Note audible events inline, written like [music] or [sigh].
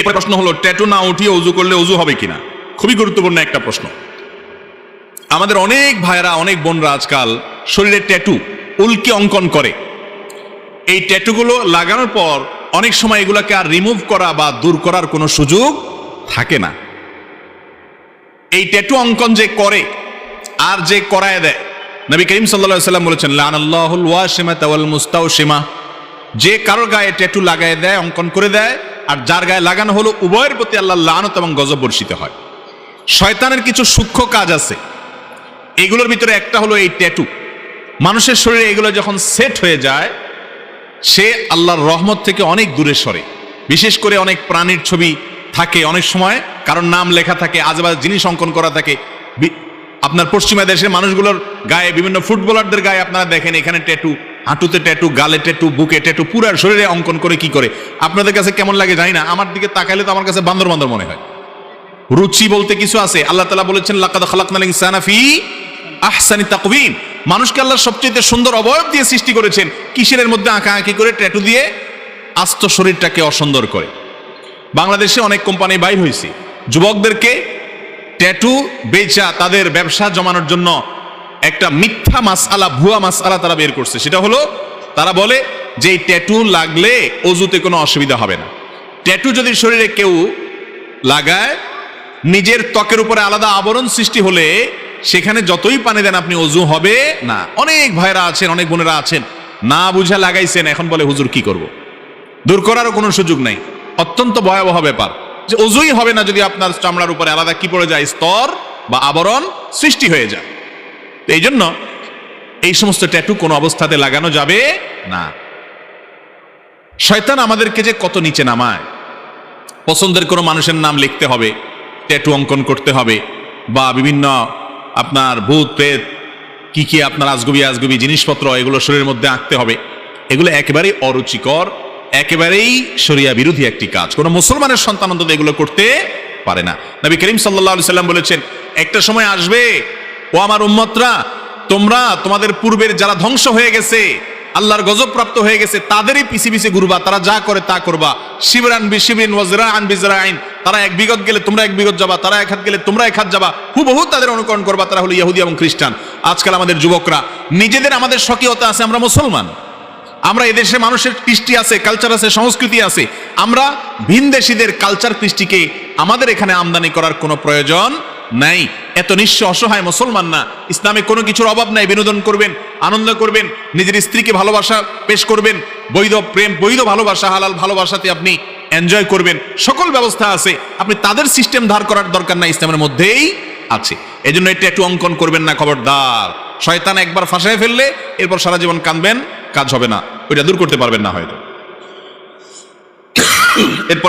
এরপর প্রশ্ন হলো ট্যাটু না উঠিয়ে অজু করলে অজু হবে কিনা? খুবই গুরুত্বপূর্ণ একটা প্রশ্ন। আমাদের অনেক ভাইরা অনেক বোনরা আজকাল শরীরে ট্যাটু উল্কি অঙ্কন করে। এই ট্যাটুগুলো লাগানোর পর অনেক সময় এগুলোকে আর রিমুভ করা বা দূর করার কোনো সুযোগ থাকে না। এই ট্যাটু অঙ্কন যে করে আর যে করায় দেয়, নবী করিম সাল্লা সাল্লাম বলেছেন লান আল্লাহুল ওয়াসিমা তাওয়াল মুস্তাও সীমা যে কারোর গায়ে ট্যাটু লাগায় দেয়, অঙ্কন করে দেয় আর যার গায়ে লাগানো হলো উভয়ের প্রতি আল্লাহ লানত এবং গজব বর্ষিত হয়। শয়তানের কিছু সূক্ষ্ম কাজ আছে। এগুলোর ভিতরে একটা হলো এই ট্যাটু মানুষের শরীরে এগুলো যখন সেট হয়ে যায়, সে আল্লাহর রহমত থেকে অনেক দূরে সরে। বিশেষ করে অনেক প্রাণীর ছবি থাকে অনেক সময়, কারণ নাম লেখা থাকে, আজবাজ জিনিস অঙ্কন করা থাকে। আপনার পশ্চিমা দেশের মানুষগুলোর গায়ে বিভিন্ন ফুটবলারদের গায়ে আপনারা দেখেন এখানে ট্যাটু হাঁটুতে ট্যাটু গালে ট্যাটু বুকে ট্যাটু পুরো শরীরে অঙ্কন করে কি করে? আপনাদের কাছে কেমন লাগে জানি না, আমার দিকে তাকাইলে তো আমার কাছে বান্দর বান্দর মনে হয়। রুচি বলতে কিছু আছে, আল্লাহ তালা বলেছেন, লাকাদ খালাকনাল ইনসানা ফি আহসানি তাকওয়িম। মানুষকে আল্লাহ সবচেয়ে সুন্দর অবয়ব দিয়ে সৃষ্টি করেছেন, কিসের মধ্যে আঁকা আঁকি করে ট্যাটু দিয়ে আস্ত শরীরটাকে অসুন্দর করে। বাংলাদেশে অনেক কোম্পানি বাইর হয়েছে, যুবকদেরকে ট্যাটু বেচা, তাদের ব্যবসা জমানোর জন্য একটা মিথ্যা মাসআলা ভুয়া মাসআলা তারা বের করছে। সেটা হলো, তারা বলে যে এই ট্যাটু লাগলে অজুতে কোনো অসুবিধা হবে না। ট্যাটু যদি শরীরে কেউ লাগায়, নিজের ত্বকের উপরে আলাদা আবরণ সৃষ্টি হলে সেখানে যতই পানি দেন আপনি অজু হবে না। অনেক ভাইরা আছেন, অনেক বোনেরা আছেন, না বুঝা লাগাইছেন, এখন বলে, হুজুর, কি করব। দূর করারও কোনো সুযোগ নাই। অত্যন্ত ভয়াবহ ব্যাপার যে অজুই হবে না যদি আপনার চামড়ার উপরে আলাদা কি পড়ে যায়, স্তর বা আবরণ সৃষ্টি হয়ে যায়। তো এই জন্য এই সমস্ত ট্যাটু কোনো অবস্থাতে লাগানো যাবে না। শয়তান আমাদেরকে যে কত নিচে নামায়, পছন্দের কোনো মানুষের নাম লিখতে হবে ট্যাটু অঙ্কন করতে হবে, বা বিভিন্ন আপনার ভূত, প্রেত, কি কি আপনার আজগুবি আজগুবি জিনিসপত্র, এগুলো শরীরের মধ্যে আঁকতে হবে, এগুলো একেবারেই অরুচিকর, একেবারেই শরিয়া বিরোধী একটি কাজ। কোনো মুসলমানের সন্তান অন্তত এগুলো করতে পারে না। নবী করিম সাল্লাহ সাল্লাম বলেছেন, একটা সময় আসবে ও আমার উম্মতরা, তোমরা তোমাদের পূর্বের যারা ধ্বংস হয়ে গেছে, আল্লাহর গজব প্রাপ্ত হয়ে গেছে, তাদেরই পিছি পিছি ঘুরবা, তারা যা করে তা করবা। শিবরান বি শিবিন আন বিজরা আইন তারা এক বিগত গেলে তোমরা এক বিগত যাবা, তারা এক হাত গেলে তোমরা এক হাত যাবা, হুবহু তাদের অনুকরণ করবা, তারা হলো ইহুদি এবং খ্রিস্টান। আজকাল আমাদের যুবকরা, নিজেদের আমাদের স্বকীয়তা আছে, আমরা মুসলমান। আমরা এদেশে মানুষের কৃষ্টি আছে কালচার আছে, সংস্কৃতি আছে। আমরা ভিনদেশীদের কালচার কৃষ্টিকে আমাদের এখানে আমদানি করার কোনো প্রয়োজন নাই। এত নিঃস্ব অসহায় মুসলমান না। ইসলামে কোনো কিছুর অভাব নাই। বিনোদন করবেন, আনন্দ করবেন, নিজের স্ত্রীকে ভালোবাসা পেশ করবেন, বৈধ প্রেম, বৈধ ভালোবাসা, হালাল ভালোবাসাতে আপনি এনজয় করবেন। সকল ব্যবস্থা আছে। আপনি তাদের সিস্টেম ধার করার দরকার নাই ইসলামের মধ্যেই আছে। এই জন্য এটা একটু অঙ্কন করবেন না, খবরদার। শয়তান একবার ফাঁসায় ফেললে, এরপর সারা জীবন কাঁদবেন, কাজ হবে না। ওইটা দূর করতে পারবেন না হয়তো। [coughs] এরপর